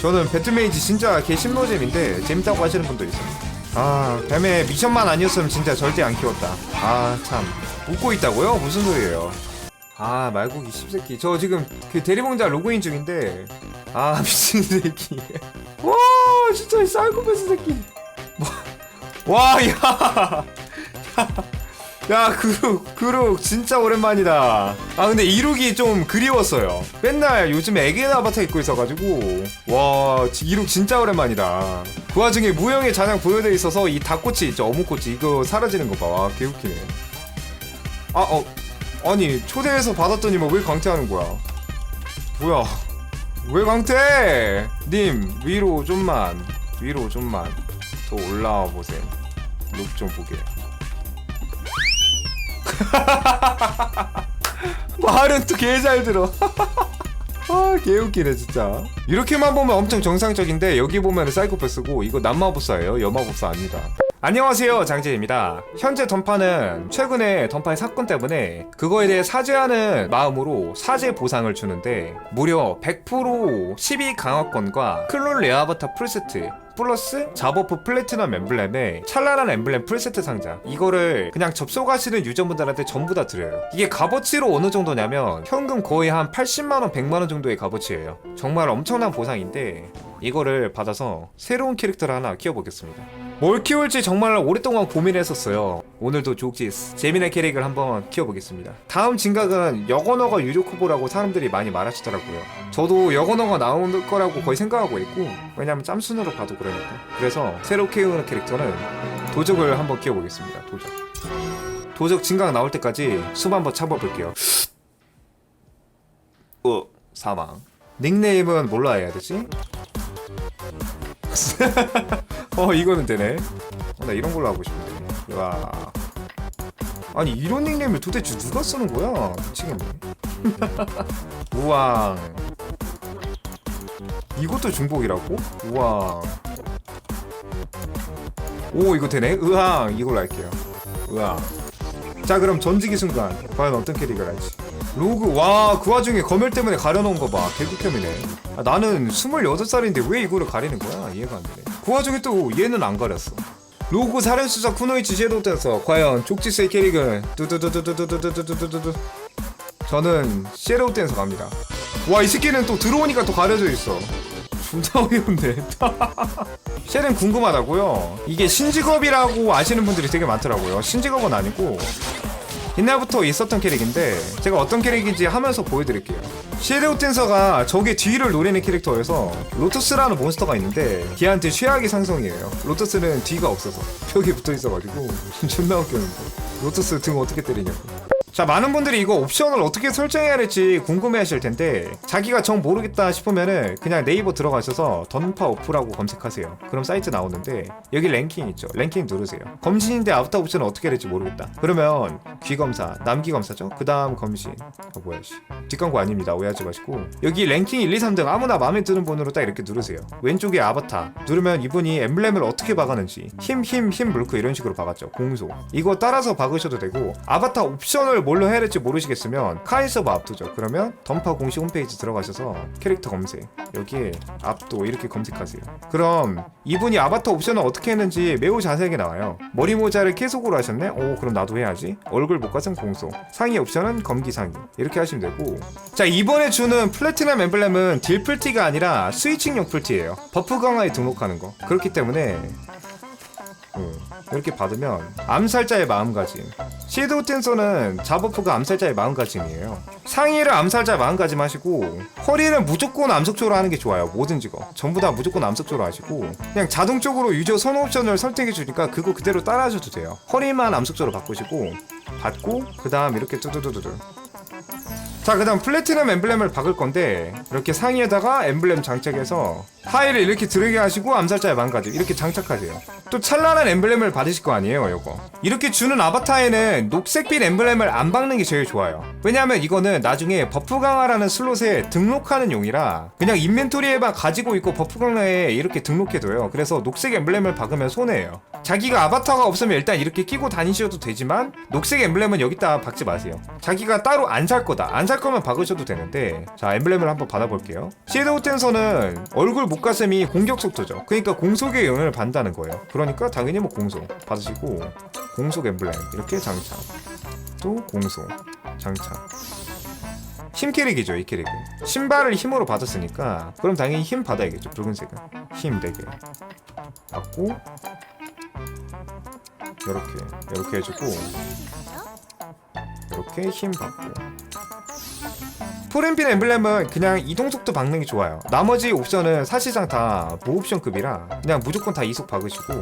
저는 배틀메이지 진짜 개 신노잼인데 재밌다고 하시는 분도 있어요. 아, 뱀의 미션만 아니었으면 진짜 절대 안 키웠다. 아, 참. 웃고 있다고요? 무슨 소리예요? 아, 말고기 씹새끼. 저 지금 그 대리봉자 로그인 중인데. 아, 미친 새끼. 와, 진짜 이 사이코패스 새끼. 뭐, 와, 야. 야, 그룩, 그룩, 진짜 오랜만이다. 아, 근데 이룩이 좀 그리웠어요. 맨날 요즘에 애기나 아바타 입고 있어가지고. 와, 지- 이룩 진짜 오랜만이다. 그 와중에 무형의 잔향 보여져 있어서 이 닭꼬치 있죠, 어묵꼬치. 이거 사라지는 거 봐. 와, 개웃기네. 아, 어. 아니, 초대해서 받았더니 뭐왜 강퇴하는 거야? 뭐야. 왜 강퇴? 님, 위로 좀만. 위로 좀만. 더 올라와 보세요. 룩 좀 보게. 말은 또 개 잘 들어. 아 개웃기네 진짜. 이렇게만 보면 엄청 정상적인데 여기 보면 사이코패스고 이거 남마법사예요. 여마법사 아닙니다. 안녕하세요 장재입니다. 현재 던파는 최근에 던파의 사건 때문에 그거에 대해 사죄하는 마음으로 사죄 보상을 주는데 무려 100% 12 강화권과 클론 레아바타 풀세트 플러스 자버프 플래티넘 엠블렘에 찰나란 엠블렘 풀세트 상자. 이거를 그냥 접속하시는 유저분들한테 전부 다 드려요. 이게 값어치로 어느 정도냐면 현금 거의 한 80만원 100만원 정도의 값어치예요. 정말 엄청난 보상인데 이거를 받아서 새로운 캐릭터를 하나 키워보겠습니다 뭘 키울지 정말 오랫동안 고민했었어요. 오늘도 족지스 재미난 캐릭을 한번 키워보겠습니다. 다음 진각은 여건어가 유력 후보라고 사람들이 많이 말하시더라고요. 저도 여건어가 나올 거라고 거의 생각하고 있고 왜냐면 짬순으로 봐도 그러니까. 그래서 새로 키우는 캐릭터는 도적을 한번 키워보겠습니다 도적. 도적 진각 나올 때까지 숨 한번 참아볼게요. 어. 사망. 닉네임은 뭘로 해야 되지? 어 이거는 되네. 어, 나 이런 걸로 하고 싶은데. 와 아니 이런 닉네임을 도대체 누가 쓰는 거야? 미치겠네. 우왕. 이것도 중복이라고? 우왕. 오 이거 되네. 으앙. 이걸로 할게요. 으앙. 자 그럼 전지기 순간 과연 어떤 캐릭을 할지 로그 와 그 와중에 검열 때문에 가려놓은 거봐. 개극혐이네. 아, 나는 28살인데 왜 이거를 가리는 거야? 이해가 안 되네. 그 와중에 또 얘는 안 가렸어. 로그 살인수사 쿠노이치 섀도우 댄서 과연 족지스의 캐릭은 뚜두두두두두두두두두두 저는 섀도우 댄서 갑니다 와 이 새끼는 또 들어오니까 또 가려져 있어 존나 어이없네 쉘은 궁금하다고요 이게 신직업이라고 아시는 분들이 되게 많더라고요 신직업은 아니고 옛날부터 있었던 캐릭인데 제가 어떤 캐릭인지 하면서 보여드릴게요. 섀도우 댄서가 적의 뒤를 노리는 캐릭터여서 로토스라는 몬스터가 있는데 걔한테 최악의 상성이에요. 로토스는 뒤가 없어서 벽에 붙어 있어가지고 존나 웃겼는데 로토스 등 어떻게 때리냐고 자 많은 분들이 이거 옵션을 어떻게 설정해야 할지 궁금해 하실 텐데 자기가 정 모르겠다 싶으면은 그냥 네이버 들어가셔서 던파 오프라고 검색하세요. 그럼 사이트 나오는데 여기 랭킹 있죠. 랭킹 누르세요. 검신인데 아웃타 옵션은 어떻게 해야 될지 모르겠다. 그러면 귀검사 남귀검사죠? 그 다음 검신 아 뭐야 씨. 뒷광고 아닙니다. 오해하지 마시고. 여기 랭킹 1, 2, 3등 아무나 마음에 드는 번호로 딱 이렇게 누르세요. 왼쪽에 아바타 누르면 이분이 엠블렘을 어떻게 박았는지 힘 힘힘 물고 이런 식으로 박았죠. 공소. 이거 따라서 박으셔도 되고 아바타 옵션을 뭘로 해야 될지 모르시겠으면 카이서버 압도죠. 그러면 던파 공식 홈페이지 들어가셔서 캐릭터 검색. 여기에 압도 이렇게 검색하세요. 그럼 이분이 아바타 옵션을 어떻게 했는지 매우 자세하게 나와요. 머리 모자를 계속으로 하셨네? 오 그럼 나도 해야지. 얼굴 목가슴 공소. 상의 옵션은 검기 상의. 이렇게 하시면 되고. 자 이번에 주는 플래티넘 엠블렘은 딜플티가 아니라 스위칭용 풀티예요. 버프 강화에 등록하는 거. 그렇기 때문에 음, 이렇게 받으면 암살자의 마음가짐. 섀도우 텐서는 자버프가 암살자의 마음가짐이에요. 상의를 암살자의 마음가짐 하시고 허리는 무조건 암석조로 하는 게 좋아요. 모든 직업. 전부 다 무조건 암석조로 하시고 그냥 자동적으로 유저 선호 옵션을 설정해 주니까 그거 그대로 따라 하셔도 돼요. 허리만 암석조로 바꾸시고 받고 그 다음 이렇게 뚜두두두두 자, 그 다음 플래티넘 엠블렘을 박을 건데, 이렇게 상의에다가 엠블렘 장착해서, 하이를 이렇게 들게 하시고, 암살자의 망가지 이렇게 장착하세요. 또 찬란한 엠블렘을 받으실 거 아니에요, 요거. 이렇게 주는 아바타에는 녹색빛 엠블렘을 안 박는 게 제일 좋아요. 왜냐하면 이거는 나중에 버프 강화라는 슬롯에 등록하는 용이라, 그냥 인벤토리에만 가지고 있고 버프 강화에 이렇게 등록해둬요. 그래서 녹색 엠블렘을 박으면 손해예요. 자기가 아바타가 없으면 일단 이렇게 끼고 다니셔도 되지만, 녹색 엠블렘은 여기다 박지 마세요. 자기가 따로 안 살 거다. 안살 거면 박으셔도 되는데 자 엠블렘을 한번 받아볼게요. 섀도우 텐서는 얼굴 목가슴이 공격 속도죠. 그러니까 공속의 영향을 받는다는 거예요. 그러니까 당연히 뭐 공속 받으시고 공속 엠블렘 이렇게 장착. 또 공속 장착. 힘 캐릭이죠 이 캐릭은. 신발을 힘으로 받았으니까 그럼 당연히 힘 받아야겠죠 붉은색은. 힘 4개. 받고 이렇게 이렇게 해주고 이렇게 힘 받고 프렌핀 엠블렘은 그냥 이동 속도 박는 게 좋아요. 나머지 옵션은 사실상 다 무옵션급이라 그냥 무조건 다 이속 박으시고.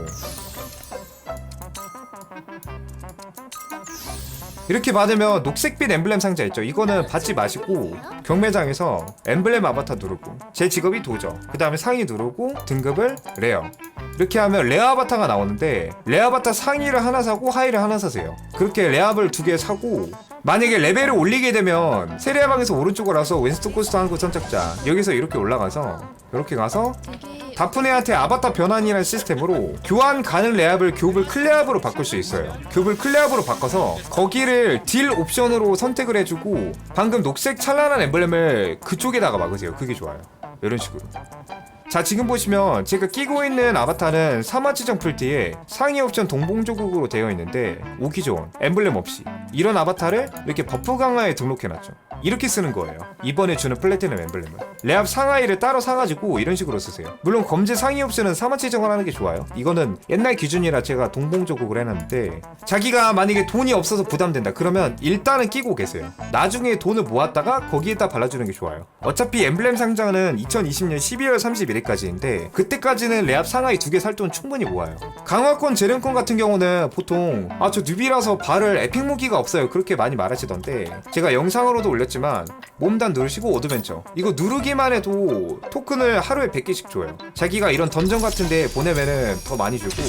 이렇게 받으면 녹색빛 엠블렘 상자 있죠? 이거는 받지 마시고 경매장에서 엠블렘 아바타 누르고 제 직업이 도저 그 다음에 상위 누르고 등급을 레어. 이렇게 하면 레어 아바타가 나오는데 레어 아바타 상위를 하나 사고 하위를 하나 사세요. 그렇게 레어를 두개 사고 만약에 레벨을 올리게 되면 세리아 방에서 오른쪽으로 와서 왼스트 코스트 한국 선착자 여기서 이렇게 올라가서 이렇게 가서 다프네한테 아바타 변환이라는 시스템으로 교환 가능 레압을 교불 클레압으로 바꿀 수 있어요. 교불 클레압으로 바꿔서 거기를 딜 옵션으로 선택을 해주고 방금 녹색 찬란한 엠블렘을 그쪽에다가 막으세요. 그게 좋아요. 이런 식으로. 자 지금 보시면 제가 끼고 있는 아바타는 사마 지정 풀티에 상위 옵션 동봉조국으로 되어 있는데 오기 좋은 엠블렘 없이 이런 아바타를 이렇게 버프 강화에 등록해놨죠 이렇게 쓰는 거예요. 이번에 주는 플래티넘 엠블렘을 레압 상하이를 따로 사가지고 이런 식으로 쓰세요. 물론 검제 상위 옵션은 사마지정을 하는 게 좋아요. 이거는 옛날 기준이라 제가 동봉조국을 해놨는데 자기가 만약에 돈이 없어서 부담된다. 그러면 일단은 끼고 계세요. 나중에 돈을 모았다가 거기에다 발라주는 게 좋아요. 어차피 엠블렘 상장은 2020년 12월 31일까지인데 그때까지는 레압 상하이 두 개 살 돈 충분히 모아요. 강화권 재련권 같은 경우는 보통 아 저 뉴비라서 발을 에픽 무기가 없어요. 그렇게 많이 말하시던데 제가 영상으로도 올렸 지만 몸단 누르시고 오드벤처. 이거 누르기만 해도 토큰을 하루에 100개씩 줘요. 자기가 이런 던전 같은 데 보내면은 더 많이 주고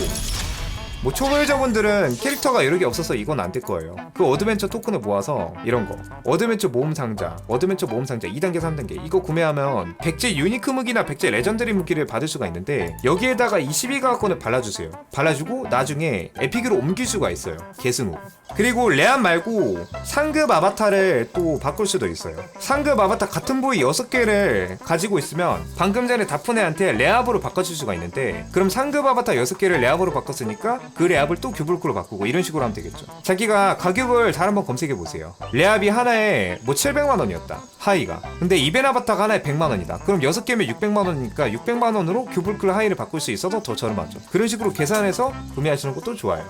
뭐 초보자분들은 캐릭터가 여러 개 없어서 이건 안 될 거예요. 그 어드벤처 토큰을 모아서 이런 거 어드벤처 모험 상자, 어드벤처 모험 상자 2단계, 3단계 이거 구매하면 백제 유니크 무기나 백제 레전드리 무기를 받을 수가 있는데 여기에다가 22가건을 발라주세요. 발라주고 나중에 에픽으로 옮길 수가 있어요. 계승 후. 그리고 레안 말고 상급 아바타를 또 바꿀 수도 있어요. 상급 아바타 같은 부위 6개를 가지고 있으면 방금 전에 다프네한테 레압으로 바꿔줄 수가 있는데 그럼 상급 아바타 6개를 레압으로 바꿨으니까 그 레압을 또 규불크로 바꾸고 이런 식으로 하면 되겠죠. 자기가 가격을 잘 한번 검색해 보세요. 레압이 하나에 뭐 700만 원이었다. 하이가. 근데 이벤 아바타가 하나에 100만 원이다. 그럼 6개면 600만 원이니까 600만 원으로 규불클 하이를 바꿀 수 있어서 더 저렴하죠. 그런 식으로 계산해서 구매하시는 것도 좋아요.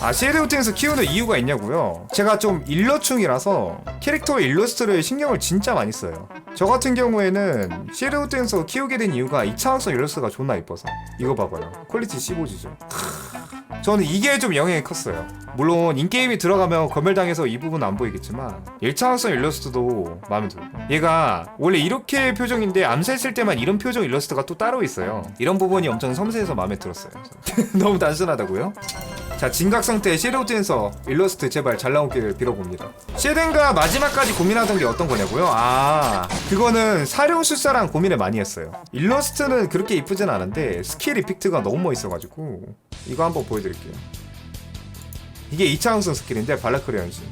아 쉐드우팅에서 키우는 이유가 있냐고요? 제가 좀 일러충이라서 캐릭터 일러스트를 신경을 진짜 많이 써요. 저 같은 경우에는 쉐드우팅에서 키우게 된 이유가 이차원성 일러스트가 존나 이뻐서 이거 봐봐요. 퀄리티 15G죠. 저는 이게 좀 영향이 컸어요. 물론 인게임이 들어가면 검열당해서 이 부분 안 보이겠지만 1차원성 일러스트도 마음에 들고 얘가 원래 이렇게 표정인데 암살했을 때만 이런 표정 일러스트가 또 따로 있어요. 이런 부분이 엄청 섬세해서 마음에 들었어요. 너무 단순하다고요? 자 진각 상태 섀도우 댄서 일러스트 제발 잘 나오길 빌어봅니다. 쉐덴가 마지막까지 고민하던 게 어떤 거냐고요? 아 그거는 사령 술사랑 고민을 많이 했어요. 일러스트는 그렇게 이쁘진 않은데 스킬 이펙트가 너무 멋있어가지고 이거 한번 보여드릴게요. 이게 2차원성 스킬인데 발라크리 연신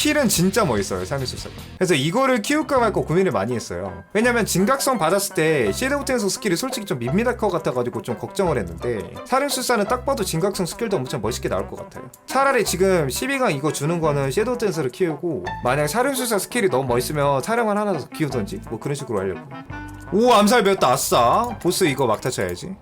스킬은 진짜 멋있어요 사미술사가. 그래서 이거를 키울까 말까 고민을 많이 했어요. 왜냐면 진각성 받았을 때 섀도우텐서 스킬이 솔직히 좀 밋밋할 것 같아가지고 좀 걱정을 했는데 사령술사는 딱 봐도 진각성 스킬도 엄청 멋있게 나올 것 같아요. 차라리 지금 12강 이거 주는 거는 섀도우텐서를 키우고 만약 사령술사 스킬이 너무 멋있으면 사령을 하나 더 키우던지 뭐 그런 식으로 하려고. 오 암살 배웠다. 아싸. 보스 이거 막타 쳐야지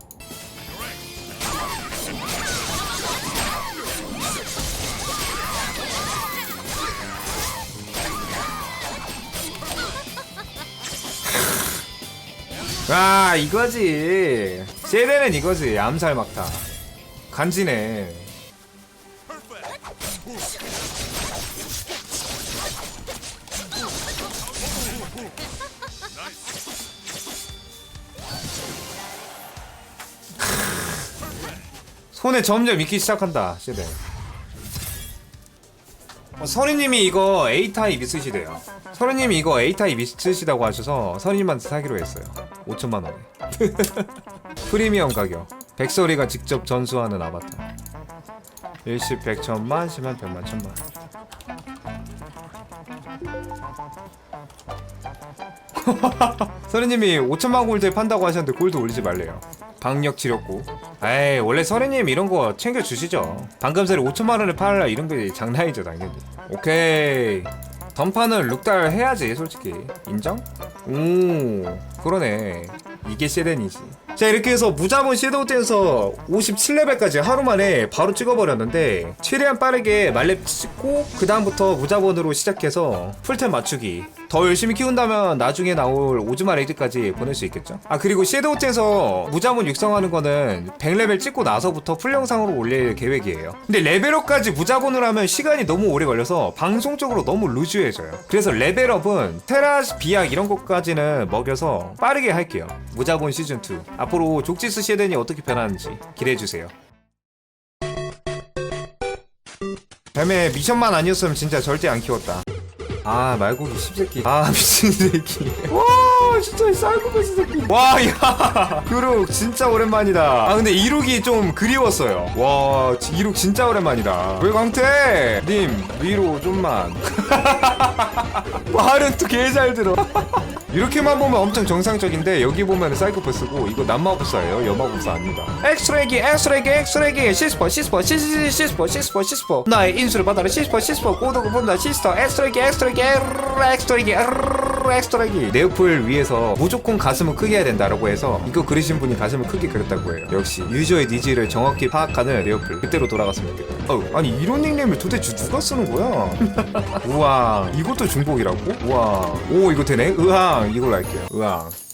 아 이거지. 세레는 이거지. 암살 막타. 간지네. 손에 점점 익기 시작한다 세레 어, 서리님이 이거 A타입 있으시대요. 서리님이 이거 A타입 있으시다고 하셔서 서리님한테 사기로 했어요. 5천만 원에. 프리미엄 가격. 백설이가 직접 전수하는 아바타. 일십 백천만 십만 백만 천만 서리님이 5천만 골드 판다고 하셨는데 골드 올리지 말래요 방역 치료고 에이 원래 서리님 이런 거 챙겨 주시죠 방금 전에 5천만 원에 팔라 이런 게 장난이죠 당연히 오케이. 던파는 룩달 해야지 솔직히. 인정? 오 그러네. 이게 세덴이지. 자 이렇게 해서 무자본 섀도우때에서 57레벨까지 하루 만에 바로 찍어버렸는데 최대한 빠르게 말렙 찍고 그 다음부터 무자본으로 시작해서 풀템 맞추기 더 열심히 키운다면 나중에 나올 오즈마 레이드까지 보낼 수 있겠죠? 아 그리고 섀도우때에서 무자본 육성하는 거는 100레벨 찍고 나서부터 풀 영상으로 올릴 계획이에요. 근데 레벨업까지 무자본을 하면 시간이 너무 오래 걸려서 방송적으로 너무 루즈해져요. 그래서 레벨업은 테라 비약 이런 것까지는 먹여서 빠르게 할게요. 무자본 시즌2 앞으로 족지스 시에덴이 어떻게 변하는지 기대해주세요. 뱀의 미션만 아니었으면 진짜 절대 안 키웠다 아 말고기 씹새끼. 아 미친 새끼 와 진짜 이 쌀국수 새끼. 와야. 그룩 진짜 오랜만이다. 아 근데 이룩이 좀 그리웠어요. 와 지- 이룩 진짜 오랜만이다. 왜 광태? 님 위로 좀만. 말은 또 개 잘 들어. 이렇게만 보면 엄청 정상적인데 여기 보면 사이코패스고 이거 남마법사예요. 여마법사 아닙니다. 엑스트레기 엑스트레기 엑스트레기 시스퍼 시스퍼 시스퍼 시스퍼 시스퍼 시스퍼. 나의 인수를 받아라. 시스퍼 시스퍼. 꼬드고 본다. 시스터 엑스트레기 엑스트레기 엑스트레기 엑스트레기 네오플 위에서 무조건 가슴을 크게 해야 된다라고 해서 이거 그리신 분이 가슴을 크게 그렸다고 해요. 역시 유저의 니즈를 정확히 파악하는 네오플 그때로 돌아갔으면 좋겠다. 어, 아니 이런 닉네임을 도대체 누가 쓰는 거야? 우와 이것도 중복이라고? 우와 오 이거 되네? 으항 이걸로 할게요. 으항